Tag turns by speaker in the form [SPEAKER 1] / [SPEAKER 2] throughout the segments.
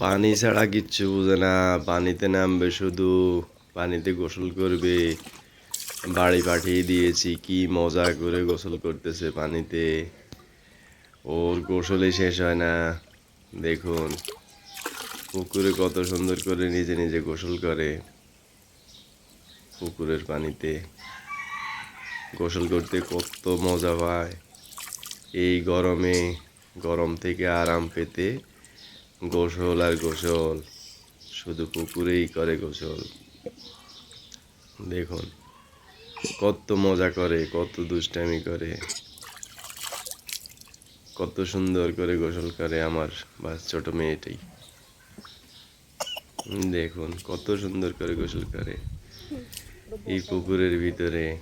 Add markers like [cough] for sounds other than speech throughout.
[SPEAKER 1] পানি ছাড়া কিচ্ছু বুঝে না, পানিতে নামবে শুধু, পানিতে গোসল করবে। বাড়ি পাঠিয়ে দিয়েছি, কি মজা করে গোসল করতেছে পানিতে। ওর গোসলই শেষ হয় না। দেখুন, পুকুরে কত সুন্দর করে নিজে নিজে গোসল করে পুকুরের পানিতে। গোসল করতে কত মজা পায়। এই গরমে, গরম থেকে আরাম পেতে গোসল আর গোসল, শুধু পুকুরেই করে গোসল। দেখুন, কত মজা করে, কত দুষ্টামি করে। কত সুন্দর করে গোসল করে আমার বা ছোট মেয়েটাই। দেখুন, কত সুন্দর করে গোসল করে। এই পুকুরের ভিতরে,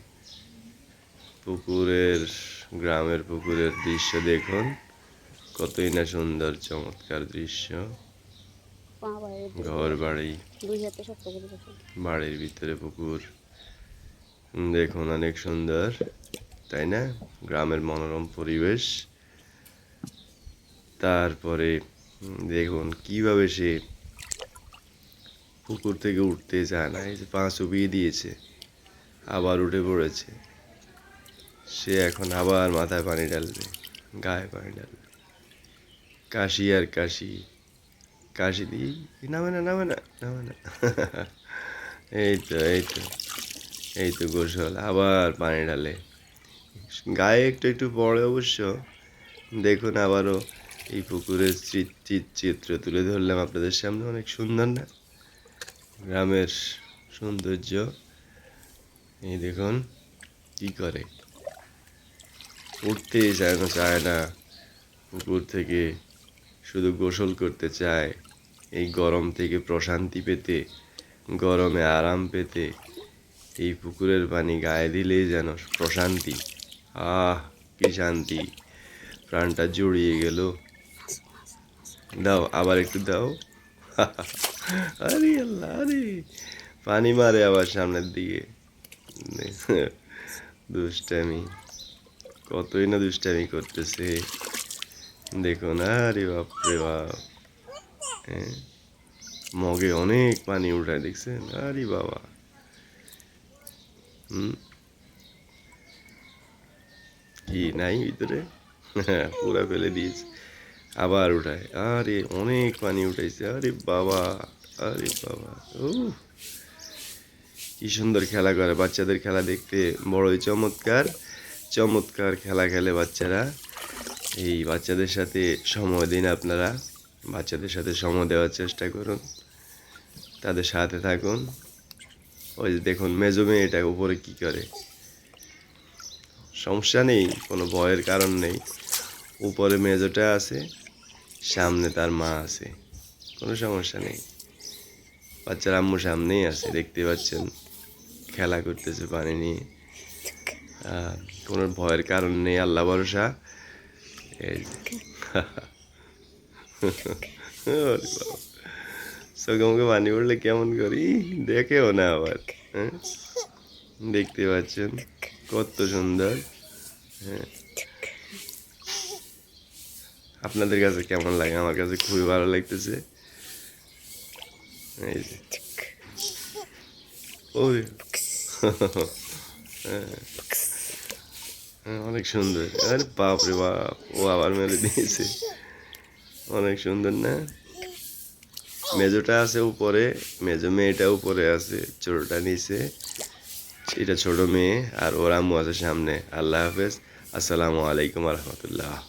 [SPEAKER 1] পুকুরের, গ্রামের পুকুরের দৃশ্য দেখুন। কতই না সুন্দর চমৎকার দৃশ্য। ঘর বাড়ি বাড়ির ভিতরে পুকুর। দেখুন অনেক সুন্দর তাই না? গ্রামের মনোরম পরিবেশ। তারপরে দেখুন কীভাবে সে পুকুর থেকে উঠতে চায় না। এই যে পা চুপিয়ে দিয়েছে আবার উঠে পড়েছে। সে এখন আবার মাথায় পানি ঢালবে গায়ে পানি ঢালবে। কাশি আর কাশি। কাশি দিই নামে না নামে না নামে না [laughs] এই তো এই তো। এই তো গোসল, আবার পানি ঢালে। গায়ে একটু একটু পড়ে অবশ্য। দেখুন আবারও এই পুকুরের চিত্র তুলে ধরলাম আপনাদের সামনে। অনেক সুন্দর না? গ্রামের সৌন্দর্য। এই দেখুন কি করে। উঠতেই চায় না চায় না পুকুর থেকে শুধু গোসল করতে চায়। এই গরম থেকে প্রশান্তি পেতে, গরমে আরাম পেতে, এই পুকুরের পানি গায়ে দিলেই যেন প্রশান্তি। আহ, কি শান্তি। প্রাণটা জড়িয়ে গেল। দাও, আবার একটু দাও। [laughs] আরে আল্লাহ, আরে। পানি মারে আবার সামনের দিকে। [laughs] দুষ্টামি। কতই না দুষ্টামি করতেছে। দেখুন, আরে বাপ রে বাপ। হ্যাঁ মগে অনেক পানি উঠায় দেখছেন? আরে বাবা। হুম? কি, নাই ভিতরে? পুরা ফেলে দিয়েছে। আবার উঠায় আরে, অনেক পানি উঠাইছে আরে বাবা আরে বাবা। ও কি সুন্দর খেলা করে বাচ্চাদের খেলা দেখতে। বড়ই চমৎকার। চমৎকার খেলা খেলে বাচ্চারা। এই বাচ্চাদের সাথে সময় দিন আপনারা। বাচ্চাদের সাথে সময় দেওয়ার চেষ্টা করুন। তাদের সাথে থাকুন। ওই যে দেখুন, মেজো মেয়েটা উপরে কি করে। সমস্যা নেই, কোনো ভয়ের কারণ নেই। উপরে মেজোটা আছে, সামনে তার মা আছে। কোনো সমস্যা নেই। বাচ্চার আম্মু সামনেই আছে, দেখতে পাচ্ছেন। খেলা করতেছে পানি নিয়ে। কোনো ভয়ের কারণ নেই, আল্লাহ ভরসা। এই যে। ওরে বাবা। চোখে মুখে পানি পড়লে কেমন করি দেখেও না আবার হ্যাঁ দেখতে পাচ্ছেন কত সুন্দর হ্যাঁ আপনাদের কাছে কেমন লাগে আমার কাছে খুবই ভালো লাগতেছে এই যে ওই হ্যাঁ। হ্যাঁ, অনেক সুন্দর। আরে বাপ রে বাপ ও আবার মেরে দিয়েছে। অনেক সুন্দর না? মেজোটা আছে উপরে মেজো মেয়েটা উপরে আছে ছোটটা নিচে। এটা ছোট মেয়ে আর ওর আম্মু আছে সামনে। আল্লাহ হাফেজ। আসসালামু আলাইকুম রহমতুল্লাহ।